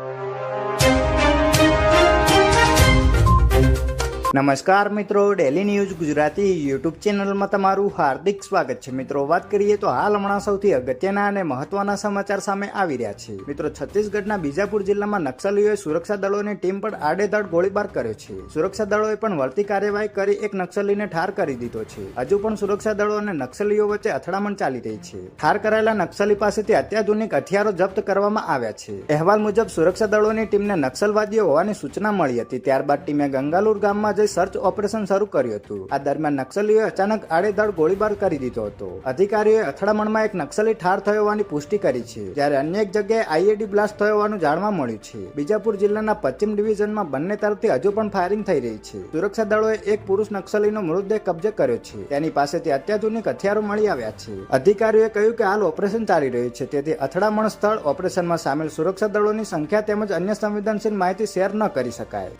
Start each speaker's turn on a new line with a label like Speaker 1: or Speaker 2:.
Speaker 1: you. નમસ્કાર મિત્રો daily news Gujarati YouTube ચેનલમાં તમારું હાર્દિક સ્વાગત છે. મિત્રો, વાત કરીએ તો હાલ હમણાં સૌથી અગત્યના અને મહત્વના સમાચાર સામે આવી રહ્યા છે. મિત્રો, છત્તીસગઢના બીજાપુર જિલ્લામાં નક્સલીઓએ સુરક્ષા દળોની ટીમ પર આડેધડ ગોળીબાર કર્યો છે. સુરક્ષા દળોએ પણ વળતી કાર્યવાહી કરી એક નક્સલીને ઠાર કરી દીધો છે. હજુ પણ સુરક્ષા દળો અને નક્સલીઓ વચ્ચે અથડામણ ચાલી રહી છે. ઠાર કરાયેલા નક્સલી પાસેથી અત્યાધુનિક હથિયારો જપ્ત કરવામાં આવ્યા છે. અહેવાલ મુજબ, સુરક્ષા દળોની ટીમને નક્સલવાદીઓ હોવાની સૂચના મળી હતી. ત્યારબાદ ટીમે ગંગાલુર ગામમાં જઈ સર્ચ ઓપરેશન શરૂ કર્યું હતું. આ દરમિયાન નક્સલીઓએ અચાનક આડેધડ ગોળીબાર કરી દીધો હતો. અધિકારીઓએ અથડામણમાં એક નક્સલી ઠાર થયો હોવાની પુષ્ટિ કરી છે, જ્યારે અન્ય એક જગ્યાએ આઈએડી બ્લાસ્ટ થયો હોવાનું જાણવા મળ્યું છે. બીજાપુર જિલ્લાના પશ્ચિમ ડિવિઝનમાં બંને તરફથી હજુ પણ ફાયરિંગ થઈ રહી છે. સુરક્ષા દળોએ એક પુરુષ નક્સલીનો મૃતદેહ કબજે કર્યો છે. તેની પાસેથી અત્યાધુનિક હથિયારો મળી આવ્યા છે. અધિકારીઓએ કહ્યું કે હાલ ઓપરેશન ચાલી રહ્યું છે, તેથી અથડામણ સ્થળ ઓપરેશનમાં સામેલ સુરક્ષા દળોની સંખ્યા તેમજ અન્ય સંવેદનશીલ માહિતી શેર ન કરી શકાય.